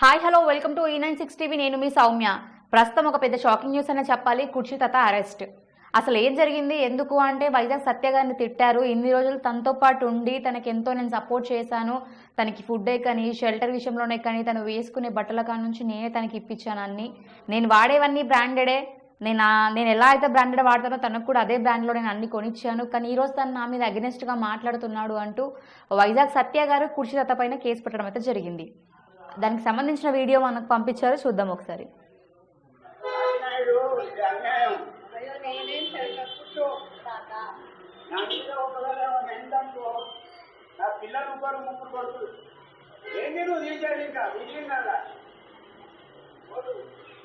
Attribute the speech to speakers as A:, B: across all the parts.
A: Hi hello welcome to ఈ nine six TV నేను మీ సౌమ్య. ప్రస్తుతం ఒక పెద్ద షాకింగ్ న్యూస్ అనే చెప్పాలి. కుర్చితత అరెస్ట్ అసలు ఏం జరిగింది? ఎందుకు అంటే వైజాగ్ సత్య గారిని తిట్టారు. ఇన్ని రోజులు తనతో పాటు ఉండి తనకి ఎంతో నేను సపోర్ట్ చేశాను. తనకి ఫుడ్ కానీ షెల్టర్ విషయంలోనే కానీ తను వేసుకునే బట్టల కాడ నుంచి నేనే తనకి ఇప్పించాను అన్ని. నేను వాడేవన్నీ బ్రాండెడే నేను నేను ఎలా అయితే బ్రాండెడ్ వాడతానో తనకు కూడా అదే బ్రాండ్లో నేను అన్ని కొనిచ్చాను. కానీ ఈరోజు తను నా మీద అగెనెస్ట్గా మాట్లాడుతున్నాడు అంటూ వైజాగ్ సత్య గారు కుర్చీ పైన కేసు పెట్టడం అయితే జరిగింది. దానికి సంబంధించిన వీడియో మనకు పంపించారు చూద్దాం ఒకసారి.
B: నా పిల్లలు ముగ్గురు కొడుకులు. ఏంటి నువ్వు తీసేది ఇంకా.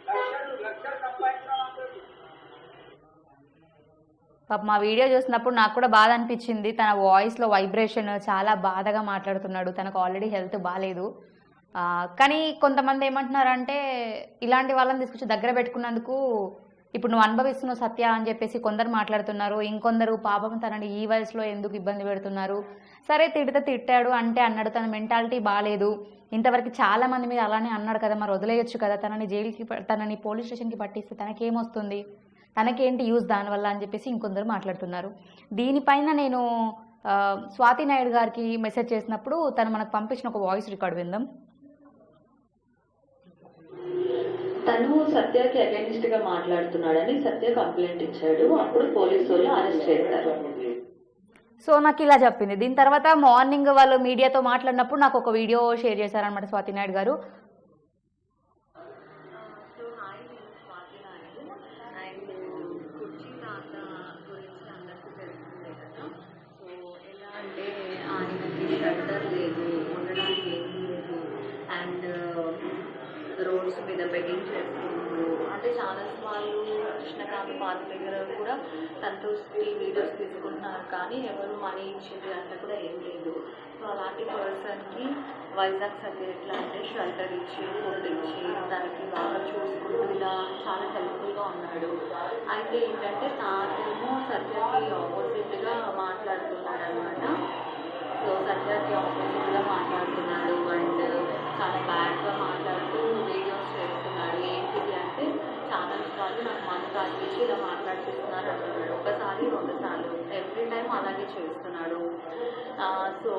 B: లక్షలు లక్షలు
A: పాప మా వీడియో చూసినప్పుడు నాకు కూడా బాధ అనిపించింది. తన వాయిస్లో వైబ్రేషన్ చాలా బాధగా మాట్లాడుతున్నాడు. తనకు ఆల్రెడీ హెల్త్ బాగాలేదు కానీ కొంతమంది ఏమంటున్నారంటే ఇలాంటి వాళ్ళని తీసుకొచ్చి దగ్గర పెట్టుకున్నందుకు ఇప్పుడు నువ్వు అనుభవిస్తున్నావు సత్య అని చెప్పేసి కొందరు మాట్లాడుతున్నారు. ఇంకొందరు పాపం తనని ఈ వయసులో ఎందుకు ఇబ్బంది పెడుతున్నారు? సరే తిడితే తిట్టాడు అంటే అన్నాడు. తన మెంటాలిటీ బాగాలేదు ఇంతవరకు చాలా మంది మీద అలానే అన్నాడు కదా. మరి వదిలేయొచ్చు కదా. తనని జైలుకి తనని పోలీస్ స్టేషన్కి పట్టిస్తే తనకేమొస్తుంది? తనకేంటి యూజ్ దానివల్ల అని చెప్పేసి ఇంకొందరు మాట్లాడుతున్నారు. దీనిపైన నేను స్వాతి నాయుడు గారికి మెసేజ్ చేసినప్పుడు తను మనకు పంపించిన ఒక వాయిస్ రికార్డ్ విందాం.
C: తను సత్యకి అగేనిస్ట్గా మాట్లాడుతున్నాడని సత్య కంప్లైంట్ ఇచ్చాడు. అప్పుడు పోలీసు వాళ్ళు అరెస్ట్ చేశారు.
A: సో నాకు ఇలా చెప్పింది. దీని తర్వాత మార్నింగ్ వాళ్ళు మీడియాతో మాట్లాడినప్పుడు నాకు ఒక వీడియో షేర్ చేశారనమాట స్వాతి నాయుడు గారు
C: సో హాయ్ నేను స్వాతి నాయుడు అండ్ కుర్చీ తాత గురించి అందరికీ తెలిసిందే కదా సో ఎలా అంటే ఆయనకి షెల్టర్ లేదు ఉండడానికి ఏమీ లేదు అండ్ రోడ్స్ మీద బెట్టింగ్ చేస్తున్నారు అంటే ఛానల్స్ వాళ్ళు కృష్ణకాంత్ పార్క్ దగ్గర కూడా తనతో వీడియోస్ తీసుకుంటున్నారు. కానీ ఎవరు మనీ ఇచ్చింది అంటే కూడా ఏం లేదు. సో అలాంటి పర్సన్కి వైజాగ్ సత్య ఎట్లా అంటే షెల్టర్ ఇచ్చి ఫుడ్ ఇచ్చి దానికి బాగా చూసుకుంటూ ఇలా చాలా హెల్ప్ఫుల్గా ఉన్నాడు. అయితే ఏంటంటే తానేమో సత్యకి ఆపోజిట్గా మాట్లాడుతున్నాడు అనమాట సో సర్జర్కి ఆపోజిట్గా మాట్లాడుతున్నాడు. అండ్ చాలా బ్యాడ్గా మాట్లాడుతూ వీడియోస్ చేస్తున్నాడు ఏంటిది అంటే ఛానల్స్ నాకు మనీ తాగిచ్చి ఇలా మాట్లాడిపిస్తున్నారు అంటున్నాడు ఒకసారి రెండుసార్లు. ఎవ్రీ టైం అలాగే చేస్తున్నాడు. సో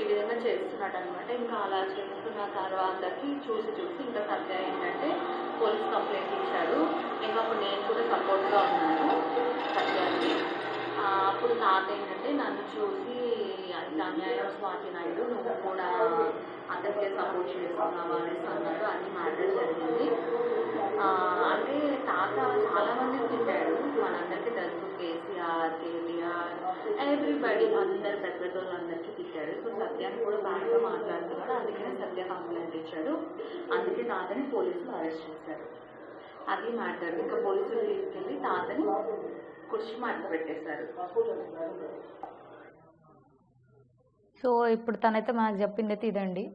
C: ఈ విధంగా చేస్తున్నాడు అనమాట ఇంకా అలా చేస్తున్న తర్వాతకి చూసి చూసి ఇంకా సత్య ఏంటంటే పోలీస్ కంప్లైంట్ ఇచ్చాడు. ఇంకా అప్పుడు నేను కూడా సపోర్ట్గా ఉన్నాను సత్యానికి అప్పుడు తాత ఏంటంటే నన్ను చూసి అది అన్యాయం స్వాతి నాయుడు నువ్వు కూడా అతనికే సపోర్ట్ చేస్తున్నావా? అనేసి అన్నాడు అన్ని మ్యాటర్ జరిగింది. చాలా మంది తిట్టాడు మనందరికీ తెలుసు కేసీఆర్ కేటీఆర్ ఎవ్రీబడి అందరు పెద్ద పెద్ద వాళ్ళందరికీ తిట్టాడు సో సత్యాన్ని కూడా బాగా మాట్లాడుతున్నాడు. అందుకనే సత్య కంప్లైంట్ ఇచ్చాడు అందుకే తాతని పోలీసులు అరెస్ట్ చేశారు. అది మ్యాటర్ ఇంకా పోలీసులు తీసుకెళ్ళి తాతని కుర్చీ మాట పెట్టేశారు.
A: సో ఇప్పుడు తనైతే మనకు చెప్పింది అయితే ఇదండి.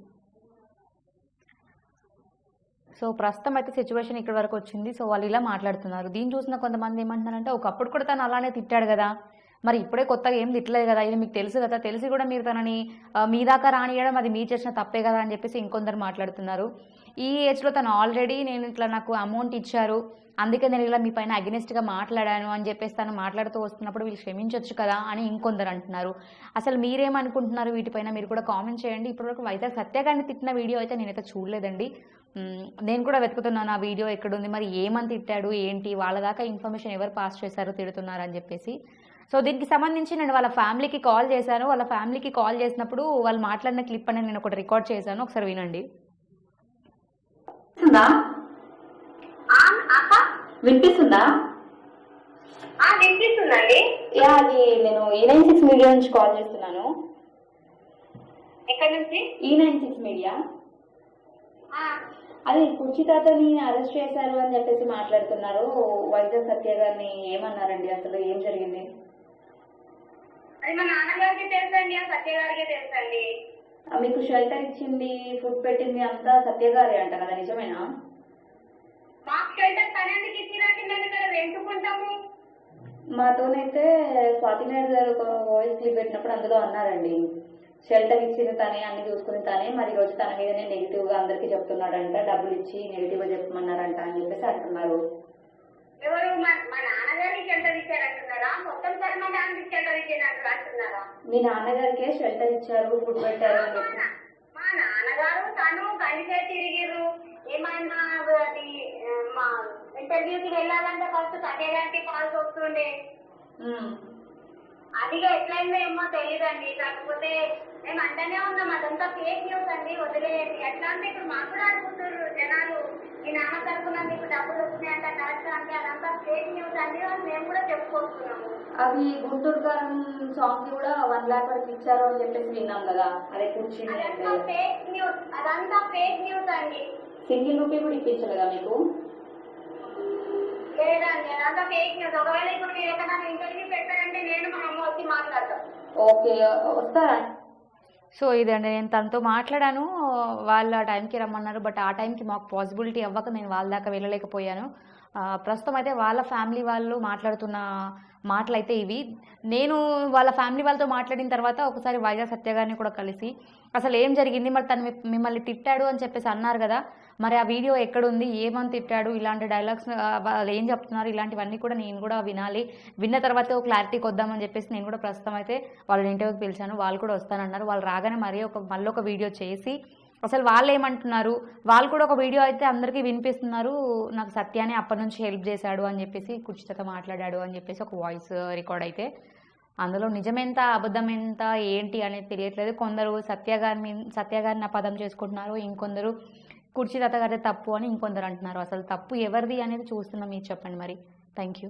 A: సో ప్రస్తుతం అయితే సిచ్యువేషన్ ఇక్కడ వరకు వచ్చింది. సో వాళ్ళు ఇలా మాట్లాడుతున్నారు. దీన్ని చూసిన కొంతమంది ఏమంటున్నారంటే ఒకప్పుడు కూడా తను అలానే తిట్టాడు కదా. మరి ఇప్పుడే కొత్తగా ఏం తిట్టలేదు కదా. ఇది మీకు తెలుసు కదా. తెలిసి కూడా మీరు తనని మీ దాకా రానియడం అది మీరు చేసిన తప్పే కదా అని చెప్పేసి ఇంకొందరు మాట్లాడుతున్నారు. ఈ ఏజ్లో తను ఆల్రెడీ నేను ఇట్లా నాకు అమౌంట్ ఇచ్చారు. అందుకే నేను ఇలా మీ పైన అగెనిస్ట్గా మాట్లాడాను అని చెప్పేసి తను మాట్లాడుతూ వస్తున్నప్పుడు వీళ్ళు క్షమించవచ్చు కదా అని ఇంకొందరు అంటున్నారు. అసలు మీరేమనుకుంటున్నారు? వీటిపైన మీరు కూడా కామెంట్ చేయండి. ఇప్పటివరకు వైజాగ్ సత్యాగాన్ని తిట్టిన వీడియో అయితే నేనైతే చూడలేదండి. నేను కూడా వెతుకుతున్నాను ఆ వీడియో ఎక్కడుంది మరి ఏమని తిట్టాడు ఏంటి వాళ్ళ దాకా ఇన్ఫర్మేషన్ ఎవరు పాస్ చేశారో తిడుతున్నారు అని చెప్పేసి. సో దీనికి సంబంధించి నేను వాళ్ళ ఫ్యామిలీకి కాల్ చేశాను. వాళ్ళ ఫ్యామిలీకి కాల్ చేసినప్పుడు వాళ్ళు మాట్లాడిన క్లిప్ అనేది నేను ఒకటి రికార్డ్ చేశాను. ఒకసారి వినండి.
C: వినిపిస్తుందా?
D: వినిపిస్తుందండి.
A: యా అది నేను ఈ నైన్ సిక్స్ మీడియా నుంచి కాల్ చేస్తున్నాను.
D: ఎక్కడి నుంచి?
A: ఈ నైన్ సిక్స్ మీడియా? అది కుర్చీ తాతని అరెస్ట్ చేశారు అని చెప్పేసి మాట్లాడుతున్నారు. వైజాగ్ సత్య గారిని ఏమన్నారండి? అసలు ఏం జరిగింది?
D: అది మా నాన్నగారికి తెలుసండి ఆ సత్య గారికి తెలుసండి.
A: మీకు షెల్టర్ ఇచ్చింది ఫుడ్ పెట్టింది అంతా సత్య గారే అంట కదా నిజమేనా?
D: మాకు షెల్టర్ తనెందుకు ఇచ్చినట్టు మేము ఇక్కడ రెంటుకుంటాము
A: మాతోనైతే స్వాతి నాయుడు గారు ఒక వాయిస్ క్లిప్ పెట్టినప్పుడు అందులో అన్నారండి. షెల్టర్ ఇచ్చింది తనే అన్ని చూసుకుని తనే మరి ఈరోజు తన మీదనే నెగిటివ్గా అందరికీ చెప్తున్నాడంట డబ్బులు ఇచ్చి నెగిటివ్గా చెప్పమన్నారంట అని చెప్పేసి అంటున్నారు.
D: ఎవరు మా నాన్నగారికి షెల్టర్
A: ఇచ్చారు ఫుడ్ పెట్టారు అని చెప్పి.
D: మా నాన్నగారు తను కలిసే తిరిగిర్రు. ఏమైనా అది మా ఇంటర్వ్యూకి వెళ్ళాలంటే ఫస్ట్ సత్య గారికి కాల్స్ వస్తుండే
A: ఉమ్.
D: అది ఎట్లయిందో ఏమో తెలియదండి కాకపోతే మేము అంటనే ఉన్నాం అదంతా ఫేక్ న్యూస్ అండి వదిలేయండి. ఎట్లా అంటే ఇప్పుడు మాకు కూడా అనుకుంటారు జనాలు. మీ నాన్న తరఫున మీకు డబ్బులు వచ్చినాయంట కరెక్ట్ అంటే అదంతా ఫేక్ న్యూస్ అండి అని మేము కూడా చెప్పుకొస్తున్నాము.
A: అవి గుంటూరు కారం సాంగ్కి కూడా వన్ లాక్ వరకు ఇచ్చారు అని చెప్పేసి విన్నాం కదా. అదే కూర్చుని
D: అదంతా ఫేక్ న్యూస్ అదంతా ఫేక్ న్యూస్ అండి.
A: సింగిల్ రూపీ కూడా ఇప్పించలేదా మీకు?
D: ఫేక్ న్యూస్ ఒకవేళ ఇప్పుడు మీరు ఇంటర్వ్యూ పెట్టారంటే నేను మా అమ్మ వచ్చి
A: ఓకే వస్తారా? సో ఇదండి నేను తనతో మాట్లాడాను. వాళ్ళు ఆ టైంకి రమ్మన్నారు బట్ ఆ టైంకి మాకు పాసిబిలిటీ అవ్వక నేను వాళ్ళ దాకా వెళ్ళలేకపోయాను. ప్రస్తుతం అయితే వాళ్ళ ఫ్యామిలీ వాళ్ళు మాట్లాడుతున్న మాటలు అయితే ఇవి. నేను వాళ్ళ ఫ్యామిలీ వాళ్ళతో మాట్లాడిన తర్వాత ఒకసారి వైజాగ్ సత్య గారిని కూడా కలిసి అసలు ఏం జరిగింది? మరి తను మిమ్మల్ని తిట్టాడు అని చెప్పేసి అన్నారు కదా. మరి ఆ వీడియో ఎక్కడుంది? ఏమని తిట్టాడు? ఇలాంటి డైలాగ్స్ వాళ్ళు ఏం చెప్తున్నారు? ఇలాంటివన్నీ కూడా నేను కూడా వినాలి. విన్న తర్వాత ఒక క్లారిటీకి వద్దామని చెప్పేసి నేను కూడా ప్రస్తుతం అయితే వాళ్ళని ఇంటర్వ్యూకి పిలిచాను. వాళ్ళు కూడా వస్తానన్నారు. వాళ్ళు రాగానే మరీ ఒక మళ్ళీ ఒక వీడియో చేసి అసలు వాళ్ళు ఏమంటున్నారు? వాళ్ళు కూడా ఒక వీడియో అయితే అందరికీ వినిపిస్తున్నారు. నాకు సత్యానే అప్పటి నుంచి హెల్ప్ చేశాడు అని చెప్పేసి కుర్చితో మాట్లాడాడు అని చెప్పేసి ఒక వాయిస్ రికార్డ్ అయితే. అందులో నిజమెంత అబద్ధం ఎంత ఏంటి అనేది తెలియట్లేదు. కొందరు సత్య గారి మీ సత్య గారిని అపదం చేసుకుంటున్నారు. ఇంకొందరు కుర్చీ తాత గారి తప్పు అని ఇంకొందరు అంటున్నారు. అసలు తప్పు ఎవరిది అనేది చూస్తున్నాం మీరు చెప్పండి మరి. Thank you